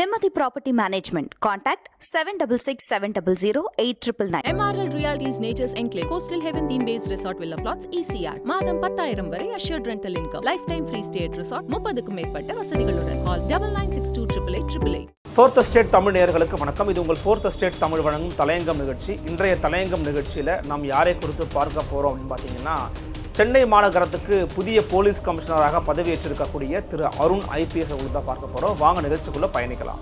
Nimati Property Management. Contact 766700 MRL Realties Nature's Enclave Coastal Heaven theme based resort villa plots ECR மாதம் பத்தாயிரம் வரை assured rental income. Lifetime free stay at resort முப்பதுக்கும் மேற்பட்ட வசதிகளுடன். Call double nine six two triple eight triple eight fourth state Tamil நேயர்களுக்கு வணக்கம். இது உங்கள் ஃபோர்த் ஸ்டேட் தமிழ் வழங்கும் தலையங்கம் நிகழ்ச்சி. இன்றைய தலையங்கம் நிகழ்ச்சியில் நாம் யாரை குறித்து பார்க்க போகிறோம் அப்படின்னு பார்த்தீங்கன்னா சென்னை மாநகரத்துக்கு புதிய போலீஸ் கமிஷனராக பதவியேற்றிருக்கக்கூடிய திரு அருண் ஐபிஎஸ் அவர்கள் தான் பார்க்க போகிறோம் வாங்க நிகழ்ச்சிக்குள்ளே பயணிக்கலாம்.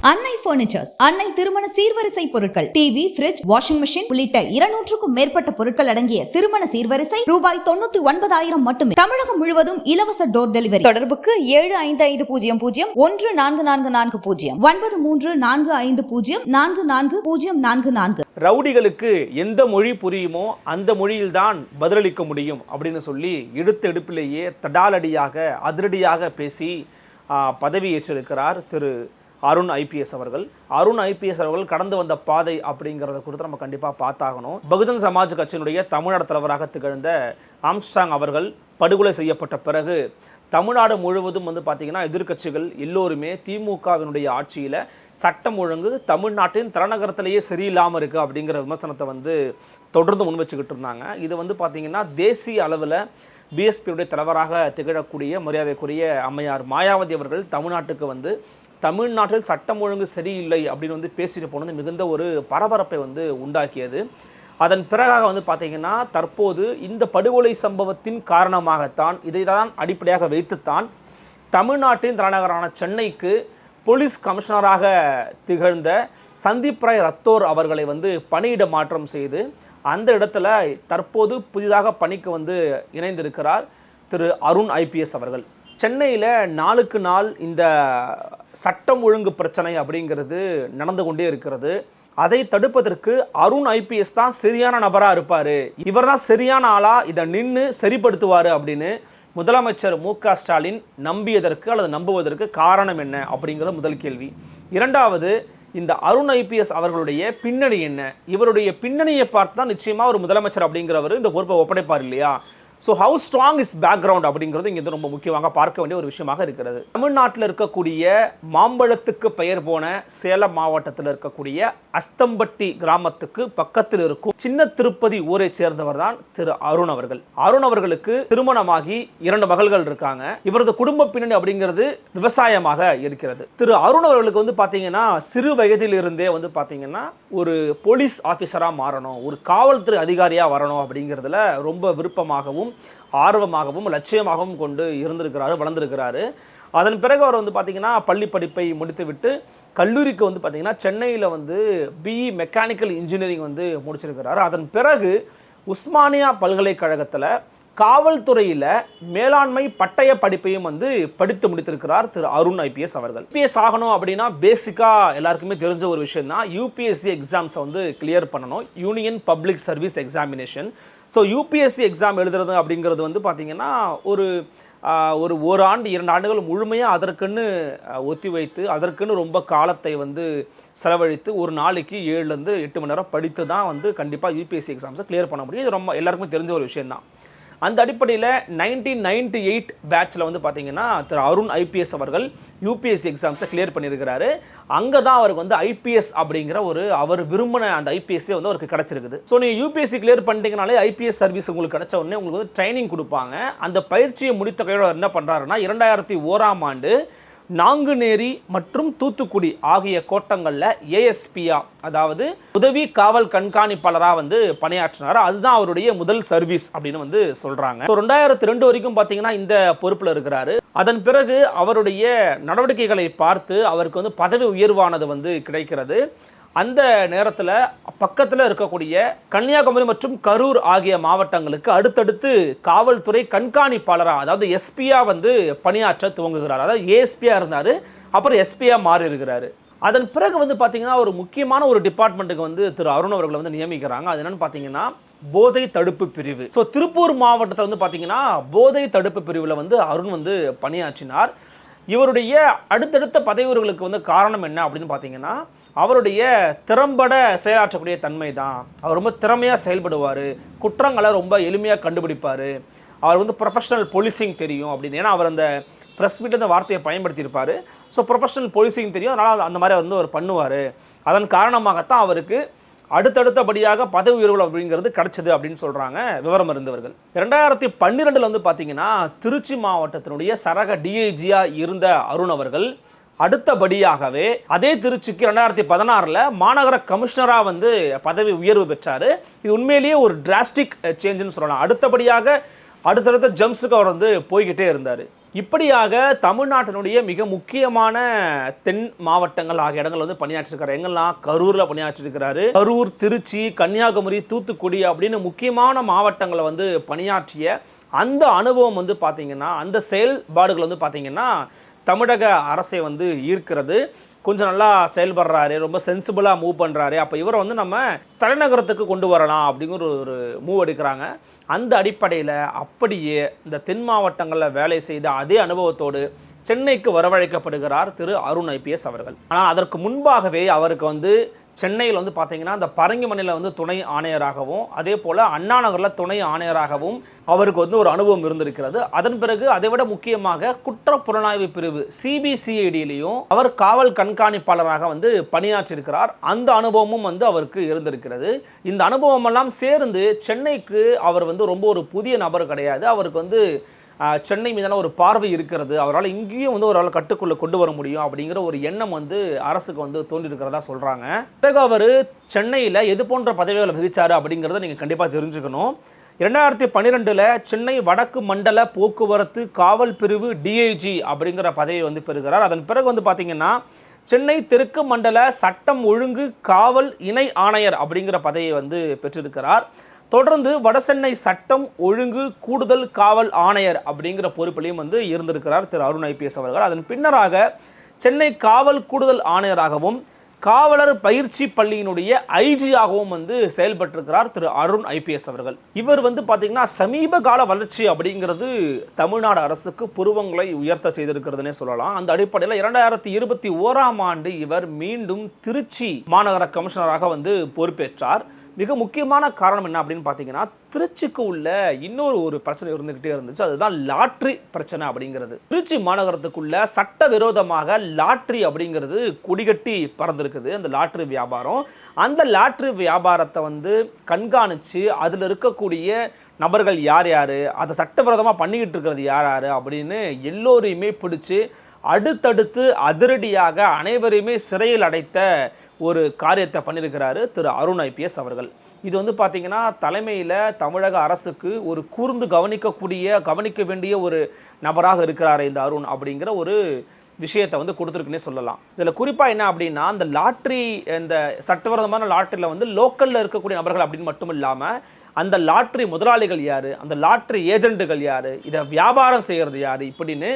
அன்னை பர்னிச்சர்ஸ் அன்னை திருமண சீர்வரிசை பொருட்கள் டிவி ஃபிரிட்ஜ் வாஷிங் மெஷின் உள்ளிட்ட இருநூற்றுக்கும் மேற்பட்ட பொருட்கள் அடங்கிய திருமண சீர்வரிசை ரூபாய் தொண்ணூத்தி ஒன்பதாயிரம் மட்டுமே. தமிழகம் முழுவதும் இலவச டோர் டெலிவரி தொடர்புக்கு ஏழு ஐந்து ஐந்து பூஜ்ஜியம் பூஜ்ஜியம் ஒன்று நான்கு நான்கு நான்கு பூஜ்ஜியம் ஒன்பது மூன்று நான்கு ஐந்து பூஜ்ஜியம் நான்கு நான்கு பூஜ்ஜியம் நான்கு நான்கு. ரவுடிகளுக்கு எந்த மொழி புரியுமோ அந்த மொழியில்தான் பதிலளிக்க முடியும் அப்படின்னு சொல்லி எடுத்த எடுப்பிலேயே தடாலடியாக அதிரடியாக பேசி பதவியேற்றிருக்கிறார் பதவி திரு அருண் ஐபிஎஸ் அவர்கள். அருண் ஐபிஎஸ் அவர்கள் கடந்து வந்த பாதை அப்படிங்கிறத குறித்து நம்ம கண்டிப்பாக பார்த்தாகணும். பகுஜன் சமாஜ் கட்சியினுடைய தமிழ்நாடு தலைவராக திகழ்ந்த ஆம்ஸ்டாங் அவர்கள் படுகொலை செய்யப்பட்ட பிறகு தமிழ்நாடு முழுவதும் வந்து பார்த்திங்கன்னா எதிர்க்கட்சிகள் எல்லோருமே திமுகவினுடைய ஆட்சியில் சட்டம் ஒழுங்கு தமிழ்நாட்டின் தலைநகரத்திலேயே சரியில்லாமல் இருக்குது அப்படிங்கிற விமர்சனத்தை வந்து தொடர்ந்து முன் வச்சுக்கிட்டு இருந்தாங்க. இது வந்து பார்த்திங்கன்னா தேசிய அளவில் பிஎஸ்பியுடைய தலைவராக திகழக்கூடிய மரியாதைக்குரிய அம்மையார் மாயாவதி அவர்கள் தமிழ்நாட்டுக்கு வந்து தமிழ்நாட்டில் சட்டம் ஒழுங்கு சரியில்லை அப்படின்னு வந்து பேசிட்டு போனது மிகுந்த ஒரு பரபரப்பை வந்து உண்டாக்கியது. அதன் பிறகாக வந்து பார்த்தீங்கன்னா தற்போது இந்த படுகொலை சம்பவத்தின் காரணமாகத்தான் இதை தான் அடிப்படையாக வைத்துத்தான் தமிழ்நாட்டின் தலைநகரான சென்னைக்கு போலீஸ் கமிஷனராக திகழ்ந்த சந்தீப் ராய் ரத்தோர் அவர்களை வந்து பணியிட மாற்றம் செய்து அந்த இடத்துல தற்போது புதிதாக பணிக்கு வந்து இணைந்திருக்கிறார் திரு அருண் ஐபிஎஸ் அவர்கள். சென்னையில் நாளுக்கு நாள் இந்த சட்டம் ஒழுங்கு பிரச்சனை அப்படிங்கிறது நடந்து கொண்டே இருக்கிறது. அதை தடுப்பதற்கு அருண் ஐபிஎஸ் தான் சரியான நபராக இருப்பார். இவர் தான் சரியான ஆளாக இதை நின்று சரிப்படுத்துவார் அப்படின்னு முதலமைச்சர் மு க ஸ்டாலின் நம்பியதற்கு அல்லது நம்புவதற்கு காரணம் என்ன அப்படிங்கிறது முதல் கேள்வி. இரண்டாவது இந்த அருண் ஐபிஎஸ் அவர்களுடைய பின்னணி என்ன? இவருடைய பின்னணியை பார்த்து தான் நிச்சயமாக ஒரு முதலமைச்சர் அப்படிங்கிறவர் இந்த பொறுப்பை ஒப்படைப்பார் இல்லையா? So how strong is background அப்படிங்கிறது இங்கே ரொம்ப முக்கியமாக பார்க்க வேண்டிய ஒரு விஷயமாக இருக்கிறது. தமிழ்நாட்டில் இருக்கக்கூடிய மாம்பழத்துக்கு பெயர் போன சேலம் மாவட்டத்தில் இருக்கக்கூடிய அஸ்தம்பட்டி கிராமத்துக்கு பக்கத்தில் இருக்கும் சின்ன திருப்பதி ஊரை சேர்ந்தவர் தான் திரு அருண் அவர்கள். அருண் அவர்களுக்கு திருமணமாகி இரண்டு மகள்கள் இருக்காங்க. இவரது குடும்ப பின்னணி அப்படிங்கிறது விவசாயமாக இருக்கிறது. திரு அருண் அவர்களுக்கு வந்து பார்த்தீங்கன்னா சிறு வயதில் இருந்தே வந்து பார்த்தீங்கன்னா ஒரு போலீஸ் ஆஃபீஸராக மாறணும் ஒரு காவல்துறை அதிகாரியாக வரணும் அப்படிங்கிறதுல ரொம்ப விருப்பமாகவும் ஆர்வமாகவும் லட்சியமாகவும் கொண்டு இருந்திருக்கிறாரு வளர்ந்திருக்கிறாரு. அதன் பிறகு அவர் வந்து பார்த்தீங்கன்னா பள்ளி படிப்பை முடித்துவிட்டு கல்லூரிக்கு வந்து பார்த்தீங்கன்னா சென்னையில் வந்து பிஇ மெக்கானிக்கல் இன்ஜினியரிங் வந்து முடிச்சிருக்கிறாரு. அதன் பிறகு உஸ்மானியா பல்கலைக்கழகத்தில் காவல்துறையில் மேலாண்மை பட்டய படிப்பையும் வந்து படித்து முடித்திருக்கிறார் திரு அருண் ஐபிஎஸ் அவர்கள். ஐபிஎஸ் ஆகணும் அப்படின்னா பேசிக்காக எல்லாருக்குமே தெரிஞ்ச ஒரு விஷயம் தான் யூபிஎஸ்சி எக்ஸாம்ஸை வந்து கிளியர் பண்ணணும். Union Public Service Examination so UPSC exam எழுதுறது அப்படிங்கிறது வந்து பார்த்திங்கன்னா ஒரு ஒரு ஒரு ஆண்டு இரண்டு ஆண்டுகள் முழுமையாக அதற்குன்னு ஒத்தி வைத்து அதற்குன்னு ரொம்ப காலத்தை வந்து செலவழித்து ஒரு நாளைக்கு ஏழுலேருந்து எட்டு மணி நேரம் படித்து தான் வந்து கண்டிப்பாக யூபிஎஸ்சி எக்ஸாம்ஸை கிளியர் பண்ண முடியும். இது ரொம்ப எல்லாருக்குமே தெரிஞ்ச ஒரு விஷயம்தான். அந்த அடிப்படையில் நைன்டீன் நைன்டி எயிட் பேட்சில் வந்து பார்த்தீங்கன்னா திரு அருண் ஐபிஎஸ் அவர்கள் யூபிஎஸ்சி எக்ஸாம்ஸை கிளியர் பண்ணியிருக்கிறாரு அங்கே தான் அவருக்கு வந்து ஐபிஎஸ் அப்படிங்கிற ஒரு அவர் விரும்பின அந்த ஐபிஎஸ்ஸே வந்து அவருக்கு கிடச்சிருக்குது. ஸோ நீங்கள் யூபிஎஸ்சி கிளியர் பண்ணிட்டீங்கனாலே ஐபிஎஸ் சர்வீஸ் உங்களுக்கு கிடச்ச உடனே உங்களுக்கு வந்து ட்ரைனிங் கொடுப்பாங்க. அந்த பயிற்சியை முடித்த கையோட என்ன பண்ணுறாருன்னா இரண்டாயிரத்தி ஓராம் ஆண்டு நாங்குநேரி மற்றும் தூத்துக்குடி ஆகிய கோட்டங்களில் ஏஎஸ்பியா அதாவது உதவி காவல் கண்காணிப்பாளராக வந்து பணியாற்றினார். அதுதான் அவருடைய முதல் சர்வீஸ் அப்படின்னு வந்து சொல்றாங்க. ஸோ ரெண்டாயிரத்தி ரெண்டு வரைக்கும் பார்த்தீங்கன்னா இந்த பொறுப்பில் இருக்கிறாரு. அதன் பிறகு அவருடைய நடவடிக்கைகளை பார்த்து அவருக்கு வந்து பதவி உயர்வானது வந்து கிடைக்கிறது. அந்த நேரத்தில் பக்கத்தில் இருக்கக்கூடிய கன்னியாகுமரி மற்றும் கரூர் ஆகிய மாவட்டங்களுக்கு அடுத்தடுத்து காவல்துறை கண்காணிப்பாளராக அதாவது எஸ்பியாக வந்து பணியாற்ற துவங்குகிறார். அதாவது ஏஎஸ்பியாக இருந்தார் அப்புறம் எஸ்பியாக மாறி இருக்கிறாரு. அதன் பிறகு வந்து பார்த்திங்கன்னா ஒரு முக்கியமான ஒரு டிபார்ட்மெண்ட்டுக்கு வந்து திரு அருண் அவர்களை வந்து நியமிக்கிறாங்க. அது என்னென்னு பார்த்தீங்கன்னா போதை தடுப்பு பிரிவு. ஸோ திருப்பூர் மாவட்டத்தில் வந்து பார்த்திங்கன்னா போதை தடுப்பு பிரிவில் வந்து அருண் வந்து பணியாற்றினார். இவருடைய அடுத்தடுத்த பதவியர்களுக்கு வந்து காரணம் என்ன அப்படின்னு பார்த்தீங்கன்னா அவருடைய திறம்பட செயலாற்றக்கூடிய தன்மை தான் அவர் ரொம்ப திறமையாக செயல்படுவார். குற்றங்களை ரொம்ப எளிமையாக கண்டுபிடிப்பார். அவர் வந்து ப்ரொஃபஷனல் போலீசிங் தெரியும் அப்படின்னு. ஏன்னா அவர் அந்த ப்ரெஸ் மீட் அந்த வார்த்தையை பயன்படுத்தியிருப்பார். ஸோ ப்ரொஃபஷனல் போலீசிங் தெரியும். அதனால் அந்த மாதிரி வந்து அவர் பண்ணுவார். அதன் காரணமாகத்தான் அவருக்கு அடுத்தடுத்தபடியாக பதவி உயர்வு அப்படிங்கிறது கிடைச்சது அப்படின்னு சொல்கிறாங்க விவரம் இருந்தவர்கள் ரெண்டாயிரத்தி பன்னிரெண்டில் வந்து பார்த்தீங்கன்னா திருச்சி மாவட்டத்தினுடைய சரக டிஐஜியாக இருந்த அருண் அவர்கள் அடுத்தபடியாகவே அதே திருச்சிக்கு ரெண்டாயிரத்தி பதினாறில் மாநகர கமிஷனராக வந்து பதவி உயர்வு பெற்றார். இது உண்மையிலேயே ஒரு டிராஸ்டிக் சேஞ்சுன்னு சொல்லலாம். அடுத்தபடியாக அடுத்தடுத்த ஜம்ப்ஸுக்கு அவர் வந்து போய்கிட்டே இருந்தார். இப்படியாக தமிழ்நாட்டினுடைய மிக முக்கியமான தென் மாவட்டங்கள் ஆகிய இடங்கள் வந்து பணியாற்றிருக்காரு. எங்கெல்லாம்? கரூரில் பணியாற்றிருக்கிறாரு. கரூர் திருச்சி கன்னியாகுமரி தூத்துக்குடி அப்படின்னு முக்கியமான மாவட்டங்களை வந்து பணியாற்றிய அந்த அனுபவம் வந்து பார்த்தீங்கன்னா அந்த செயல்பாடுகள் வந்து பார்த்தீங்கன்னா தமிழக அரசை வந்து ஈர்க்கிறது. கொஞ்சம் நல்லா செயல்படுறாரு ரொம்ப சென்சிபிளாக மூவ் பண்ணுறாரு அப்போ இவரை வந்து நம்ம தலைநகரத்துக்கு கொண்டு வரலாம் அப்படிங்கிற ஒரு மூவ் எடுக்கிறாங்க. அந்த அடிப்படையில் அப்படியே இந்த தென் மாவட்டங்களில் வேலை செய்த அதே அனுபவத்தோடு சென்னைக்கு வரவழைக்கப்படுகிறார் திரு அருண் ஐபிஎஸ் அவர்கள். ஆனால் அதற்கு முன்பாகவே அவருக்கு வந்து சென்னையில் வந்து பார்த்தீங்கன்னா அந்த பரங்கிமனையில் வந்து துணை ஆணையராகவும் அதே போல் அண்ணா நகரில் துணை ஆணையராகவும் அவருக்கு வந்து ஒரு அனுபவம் இருந்திருக்கிறது. அதன் பிறகு அதை விட முக்கியமாக குற்ற புலனாய்வு பிரிவு சிபிசிஐடியிலையும் அவர் காவல் கண்காணிப்பாளராக வந்து பணியாற்றியிருக்கிறார். அந்த அனுபவமும் வந்து அவருக்கு இருந்திருக்கிறது. இந்த அனுபவமெல்லாம் சேர்ந்து சென்னைக்கு அவர் வந்து ரொம்ப ஒரு புதிய நபர் கிடையாது. அவருக்கு வந்து சென்னை மீதான ஒரு பார்வை இருக்கிறது. அவரால் இங்கேயும் வந்து ஒரு கட்டுக்குள்ளே கொண்டு வர முடியும் அப்படிங்கிற ஒரு எண்ணம் வந்து அரசுக்கு வந்து தோன்றியிருக்கிறதா சொல்கிறாங்க பிறகு அவர் சென்னையில் எது போன்ற பதவிகளை வகித்தார் அப்படிங்கிறத நீங்கள் கண்டிப்பாக தெரிஞ்சுக்கணும். இரண்டாயிரத்தி பன்னிரெண்டில் சென்னை வடக்கு மண்டல போக்குவரத்து காவல் பிரிவு டிஐஜி அப்படிங்கிற பதவியை வந்து பெறுகிறார். அதன் பிறகு வந்து பார்த்தீங்கன்னா சென்னை தெற்கு மண்டல சட்டம் ஒழுங்கு காவல் இணை ஆணையர் அப்படிங்கிற பதவியை வந்து பெற்றிருக்கிறார். தொடர்ந்து வடசென்னை சட்டம் ஒழுங்கு கூடுதல் காவல் ஆணையர் அப்படிங்கிற பொறுப்பிலையும் வந்து இருந்திருக்கிறார் திரு அருண் ஐபிஎஸ் அவர்கள். அதன் பின்னராக சென்னை காவல் கூடுதல் ஆணையராகவும் காவலர் பயிற்சி பள்ளியினுடைய ஐஜியாகவும் வந்து செயல்பட்டிருக்கிறார் திரு அருண் ஐபிஎஸ் அவர்கள். இவர் வந்து பார்த்திங்கன்னா சமீப கால வளர்ச்சி அப்படிங்கிறது தமிழ்நாடு அரசுக்கு புருவங்களை உயர்த்த செய்திருக்கிறதுனே சொல்லலாம். அந்த அடிப்படையில் இரண்டாயிரத்தி இருபத்தி ஓராம் ஆண்டு இவர் மீண்டும் திருச்சி மாநகர கமிஷனராக வந்து பொறுப்பேற்றார். மிக முக்கியமான காரணம் என்ன அப்படின்னு பார்த்தீங்கன்னா திருச்சிக்கு உள்ள இன்னொரு ஒரு பிரச்சனை இருந்துக்கிட்டே இருந்துச்சு. அதுதான் லாட்ரி பிரச்சனை அப்படிங்கிறது. திருச்சி மாநகரத்துக்குள்ள சட்டவிரோதமாக லாட்ரி அப்படிங்கிறது கொடிகட்டி பறந்துருக்குது அந்த லாட்ரி வியாபாரம். அந்த லாட்ரி வியாபாரத்தை வந்து கண்காணித்து அதில் இருக்கக்கூடிய நபர்கள் யார் யார் அதை சட்டவிரோதமாக பண்ணிக்கிட்டு இருக்கிறது யார் யார் அப்படின்னு எல்லோரையுமே பிடிச்சி அடுத்தடுத்து அதிரடியாக அனைவரையுமே சிறையில் அடைத்த ஒரு காரியத்தை பண்ணியிருக்கிறாரு திரு அருண் ஐபிஎஸ் அவர்கள். இது வந்து பார்த்திங்கன்னா தலைமையில் தமிழக அரசுக்கு ஒரு கூர்ந்து கவனிக்கக்கூடிய கவனிக்க வேண்டிய ஒரு நபராக இருக்கிறாரு இந்த அருண் அப்படிங்கிற ஒரு விஷயத்தை வந்து கொடுத்துருக்குன்னே சொல்லலாம். இதில் குறிப்பாக என்ன அப்படின்னா இந்த லாட்ரி இந்த சட்டவிரோதமான லாட்டரியில் வந்து லோக்கலில் இருக்கக்கூடிய நபர்கள் அப்படின்னு மட்டும் இல்லாமல் அந்த லாட்ரி முதலாளிகள் யார் அந்த லாட்ரி ஏஜென்ட்டுகள் யார் இதை வியாபாரம் செய்கிறது யார் இப்படின்னு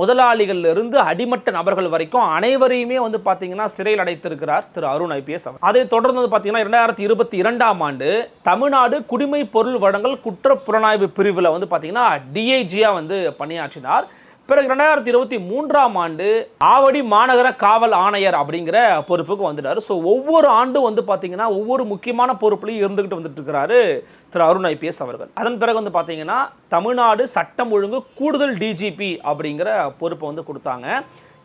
முதலாளிகள்ல இருந்து அடிமட்ட நபர்கள் வரைக்கும் அனைவரையுமே வந்து பார்த்தீங்கன்னா சிறையில் அடைத்திருக்கிறார் திரு அருண் ஐபிஎஸ் அவர் அதை தொடர்ந்து வந்து பார்த்தீங்கன்னா இரண்டாயிரத்தி இருபத்தி இரண்டாம் ஆண்டு தமிழ்நாடு குடிமை பொருள் வழங்கல் குற்ற புலனாய்வு பிரிவில் வந்து பார்த்தீங்கன்னா டிஐஜியாக வந்து பணியாற்றினார். பிறகு ரெண்டாயிரத்தி இருபத்தி மூன்றாம் ஆண்டு ஆவடி மாநகர காவல் ஆணையர் அப்படிங்கிற பொறுப்புக்கு வந்துட்டார். ஸோ ஒவ்வொரு ஆண்டும் வந்து பார்த்தீங்கன்னா ஒவ்வொரு முக்கியமான பொறுப்புலையும் இருந்துகிட்டு வந்துட்டு இருக்கிறாரு திரு அருண் ஐபிஎஸ் அவர்கள். அதன் பிறகு வந்து பார்த்தீங்கன்னா தமிழ்நாடு சட்டம் ஒழுங்கு கூடுதல் டிஜிபி அப்படிங்கிற பொறுப்பை வந்து கொடுத்தாங்க.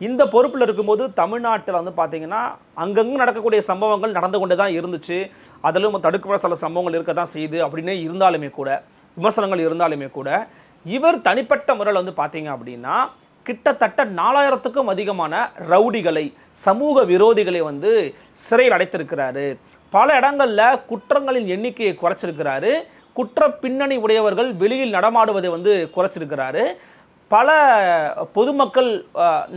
இந்த பொறுப்பில் இருக்கும்போது தமிழ்நாட்டில் வந்து பார்த்தீங்கன்னா அங்கங்கே நடக்கக்கூடிய சம்பவங்கள் நடந்து கொண்டே தான் இருந்துச்சு. அதிலும் தடுக்கப்பட சில சம்பவங்கள் இருக்க தான் செய்யுது அப்படின்னு இருந்தாலுமே கூட விமர்சனங்கள் இருந்தாலுமே கூட இவர் தனிப்பட்ட முறையில் வந்து பார்த்தீங்க அப்படின்னா கிட்டத்தட்ட நாலாயிரத்துக்கும் அதிகமான ரவுடிகளை சமூக விரோதிகளை வந்து சிறையில் அடைத்திருக்கிறாரு. பல இடங்களில் குற்றங்களின் எண்ணிக்கையை குறைச்சிருக்கிறாரு. குற்ற பின்னணி உடையவர்கள் வெளியில் நடமாடுவதை வந்து குறைச்சிருக்கிறாரு. பல பொதுமக்கள்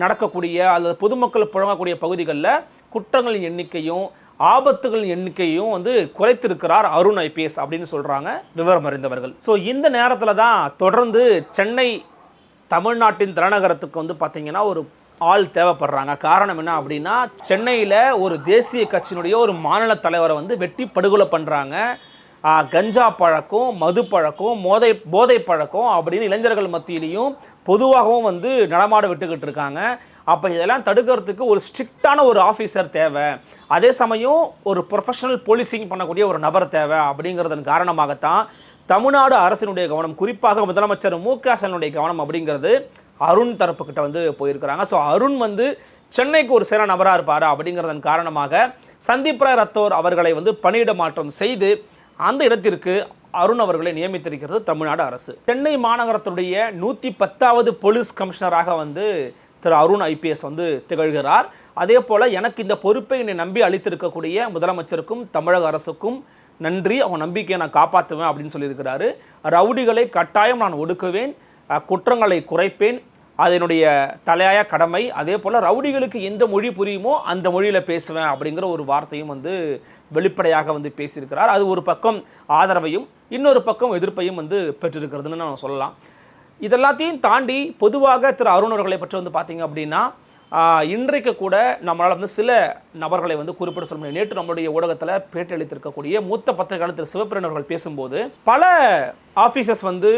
நடக்கக்கூடிய அல்லது பொதுமக்கள் புழங்கக்கூடிய பகுதிகளில் குற்றங்களின் எண்ணிக்கையும் ஆபத்துகளின் எண்ணிக்கையும் வந்து குறைத்திருக்கிறார் அருண் ஐபிஎஸ் அப்படின்னு சொல்கிறாங்க விவரம் அறிந்தவர்கள். ஸோ இந்த நேரத்தில் தான் தொடர்ந்து சென்னை தமிழ்நாட்டின் தலைநகரத்துக்கு வந்து பார்த்திங்கன்னா ஒரு ஆள் தேவைப்படுறாங்க. காரணம் என்ன அப்படின்னா சென்னையில் ஒரு தேசிய கட்சியினுடைய ஒரு மாநில தலைவரை வந்து வெட்டி படுகொலை பண்ணுறாங்க கஞ்சா பழக்கம் மது பழக்கம் மோதை போதை பழக்கம் அப்படின்னு இளைஞர்கள் மத்தியிலையும் பொதுவாகவும் வந்து நடமாட விட்டுக்கிட்டு இருக்காங்க. அப்போ இதெல்லாம் தடுக்கிறதுக்கு ஒரு ஸ்ட்ரிக்டான ஒரு ஆஃபீஸர் தேவை. அதே சமயம் ஒரு ப்ரொஃபஷனல் போலீசிங் பண்ணக்கூடிய ஒரு நபர் தேவை அப்படிங்கிறதன் காரணமாகத்தான் தமிழ்நாடு அரசினுடைய கவனம் குறிப்பாக முதலமைச்சர் மு க ஸ்டாலினுடைய கவனம் அப்படிங்கிறது அருண் தரப்புக்கிட்ட வந்து போயிருக்கிறாங்க. ஸோ அருண் வந்து சென்னைக்கு ஒரு சில நபராக இருப்பார் அப்படிங்கிறதன் காரணமாக சந்தீப் ராய் ரத்தோர் அவர்களை வந்து பணியிட மாற்றம் செய்து அந்த இடத்திற்கு அருண் அவர்களை நியமித்திருக்கிறது தமிழ்நாடு அரசு. சென்னை மாநகரத்துடைய நூற்றி பத்தாவது போலீஸ் கமிஷனராக வந்து திரு அருண் ஐபிஎஸ் வந்து திகழ்கிறார். அதே போல் எனக்கு இந்த பொறுப்பை என்னை நம்பி அளித்திருக்கக்கூடிய முதலமைச்சருக்கும் தமிழக அரசுக்கும் நன்றி. அவங்க நம்பிக்கையை நான் காப்பாற்றுவேன் அப்படின்னு சொல்லியிருக்கிறாரு. ரவுடிகளை கட்டாயம் நான் ஒடுக்குவேன். குற்றங்களை குறைப்பேன். அதனுடைய தலையாய கடமை. அதே போல் ரவுடிகளுக்கு எந்த மொழி புரியுமோ அந்த மொழியில் பேசுவேன் அப்படிங்கிற ஒரு வார்த்தையும் வந்து வெளிப்படையாக வந்து பேசியிருக்கிறார். அது ஒரு பக்கம் ஆதரவையும் இன்னொரு பக்கம் எதிர்ப்பையும் வந்து பெற்றிருக்கிறதுன்னு நான் சொல்லலாம். இதெல்லாத்தையும் தாண்டி பொதுவாக திரு அருண் அவர்களை பற்றி வந்து பார்த்தீங்க அப்படின்னா இன்றைக்கு கூட நம்மளால் வந்து சில நபர்களை வந்து குறிப்பிட சொல்ல முடியும். நேற்று நம்மளுடைய ஊடகத்தில் பேட்டி அளித்திருக்கக்கூடிய மூத்த பத்திரிகையாளர் திரு சிவபிரன் அவர்கள் பேசும்போது பல ஆஃபீஸர்ஸ் வந்து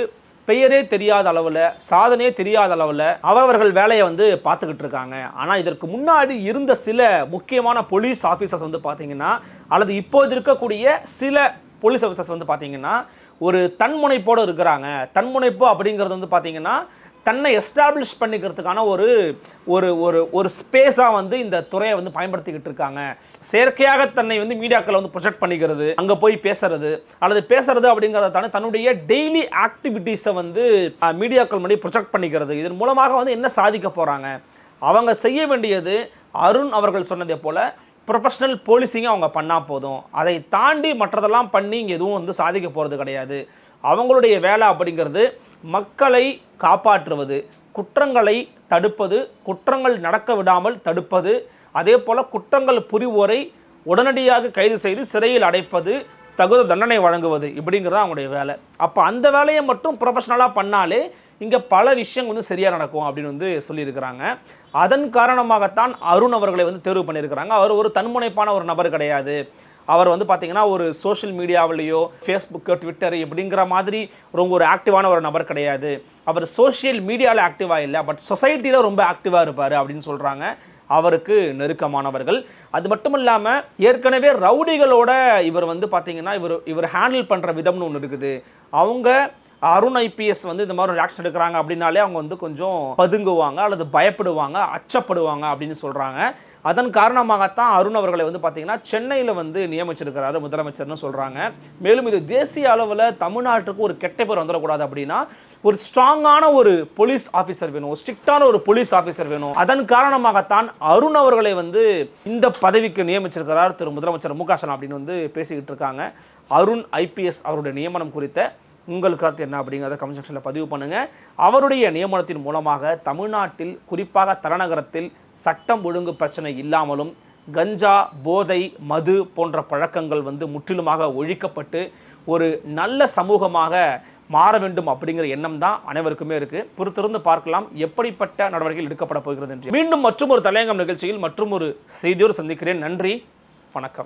பெயரே தெரியாத அளவில் சாதனையே தெரியாத அளவில் அவரவர்கள் வேலையை வந்து பார்த்துக்கிட்டு இருக்காங்க. ஆனால் இதற்கு முன்னாடி இருந்த சில முக்கியமான போலீஸ் ஆஃபீஸர்ஸ் வந்து பார்த்தீங்கன்னா அல்லது இப்போது இருக்கக்கூடிய சில போலீஸ் ஆஃபீஸர்ஸ் வந்து பார்த்தீங்கன்னா ஒரு தன்முனைப்போடு இருக்கிறாங்க. தன்முனைப்பு அப்படிங்கிறது வந்து பார்த்திங்கன்னா தன்னை எஸ்டாப்ளிஷ் பண்ணிக்கிறதுக்கான ஒரு ஒரு ஒரு ஒரு ஸ்பேஸாக வந்து இந்த துறையை வந்து பயன்படுத்திக்கிட்டு இருக்காங்க. செயற்கையாக தன்னை வந்து மீடியாக்களை வந்து ப்ரொஜெக்ட் பண்ணிக்கிறது அங்கே போய் பேசுறது அல்லது பேசுறது அப்படிங்கிறத தானே தன்னுடைய டெய்லி ஆக்டிவிட்டீஸை வந்து மீடியாக்கள் முன்னாடி ப்ரொஜெக்ட் பண்ணிக்கிறது. இதன் மூலமாக வந்து என்ன சாதிக்க போகிறாங்க அவங்க செய்ய வேண்டியது அருண் அவர்கள் சொன்னதே போல் ப்ரொஃபஷ்னல் போலீசிங்கை அவங்க பண்ணால் போதும். அதை தாண்டி மற்றதெல்லாம் பண்ணி இங்கே எதுவும் வந்து சாதிக்க போகிறது கிடையாது. அவங்களுடைய வேலை அப்படிங்கிறது மக்களை காப்பாற்றுவது குற்றங்களை தடுப்பது குற்றங்கள் நடக்க விடாமல் தடுப்பது அதே போல் குற்றங்கள் புரிவோரை உடனடியாக கைது செய்து சிறையில் அடைப்பது தகுந்த தண்டனை வழங்குவது இப்படிங்கிறது அவங்களுடைய வேலை. அப்போ அந்த வேலையை மட்டும் ப்ரொஃபஷ்னலாக பண்ணாலே இங்கே பல விஷயங்கள் வந்து சரியாக நடக்கும் அப்படின்னு வந்து சொல்லியிருக்கிறாங்க. அதன் காரணமாகத்தான் அருண் அவர்களை வந்து தேர்வு பண்ணியிருக்கிறாங்க. அவர் ஒரு தன்முனைப்பான ஒரு நபர் கிடையாது. அவர் வந்து பார்த்திங்கன்னா ஒரு சோஷியல் மீடியாவிலேயோ ஃபேஸ்புக்கு ட்விட்டர் இப்படிங்கிற மாதிரி ரொம்ப ஒரு ஆக்டிவான ஒரு நபர் கிடையாது. அவர் சோஷியல் மீடியாவில் ஆக்டிவாக இல்லை பட் சொசைட்டியில் ரொம்ப ஆக்டிவாக இருப்பார் அப்படின்னு சொல்கிறாங்க அவருக்கு நெருக்கமானவர்கள். அது மட்டும் இல்லாமல் ஏற்கனவே ரவுடிகளோட இவர் வந்து பார்த்திங்கன்னா இவர் இவர் ஹேண்டில் பண்ணுற விதம்னு ஒன்று இருக்குது. அவங்க அருண் ஐபிஎஸ் வந்து இந்த மாதிரி ஒரு ஆக்ஷன் எடுக்கிறாங்க அப்படின்னாலே அவங்க வந்து கொஞ்சம் பதுங்குவாங்க அல்லது பயப்படுவாங்க அச்சப்படுவாங்க அப்படின்னு சொல்கிறாங்க அதன் காரணமாகத்தான் அருண் அவர்களை வந்து பார்த்தீங்கன்னா சென்னையில் வந்து நியமிச்சிருக்கிறாரு முதலமைச்சர்னு சொல்கிறாங்க மேலும் இது தேசிய அளவில் தமிழ்நாட்டுக்கு ஒரு கெட்ட பேர் வந்துடக்கூடாது அப்படின்னா ஒரு ஸ்ட்ராங்கான ஒரு போலீஸ் ஆஃபீஸர் வேணும் ஒரு ஸ்ட்ரிக்டான ஒரு போலீஸ் ஆஃபீஸர் வேணும். அதன் காரணமாகத்தான் அருண் அவர்களை வந்து இந்த பதவிக்கு நியமிச்சிருக்கிறார் திரு முதலமைச்சர் மு க ஸ்டாலின் அப்படின்னு வந்து பேசிக்கிட்டு இருக்காங்க. அருண் ஐபிஎஸ் அவருடைய நியமனம் குறித்த உங்கள் கருத்து என்ன அப்படிங்கிறத கமெண்ட் செக்ஷனில் பதிவு பண்ணுங்கள் அவருடைய நியமனத்தின் மூலமாக தமிழ்நாட்டில் குறிப்பாக தலைநகரத்தில் சட்டம் ஒழுங்கு பிரச்சனை இல்லாமலும் கஞ்சா போதை மது போன்ற பழக்கங்கள் வந்து முற்றிலுமாக ஒழிக்கப்பட்டு ஒரு நல்ல சமூகமாக மாற வேண்டும் அப்படிங்கிற எண்ணம் தான் அனைவருக்குமே இருக்கு. பொறுத்திருந்து பார்க்கலாம் எப்படிப்பட்ட நடவடிக்கைகள் எடுக்கப்பட போகிறது என்று. மீண்டும் மற்றும் ஒரு தலையங்கம் நிகழ்ச்சியில் மற்றும் ஒரு செய்தியோடு சந்திக்கிறேன். நன்றி வணக்கம்.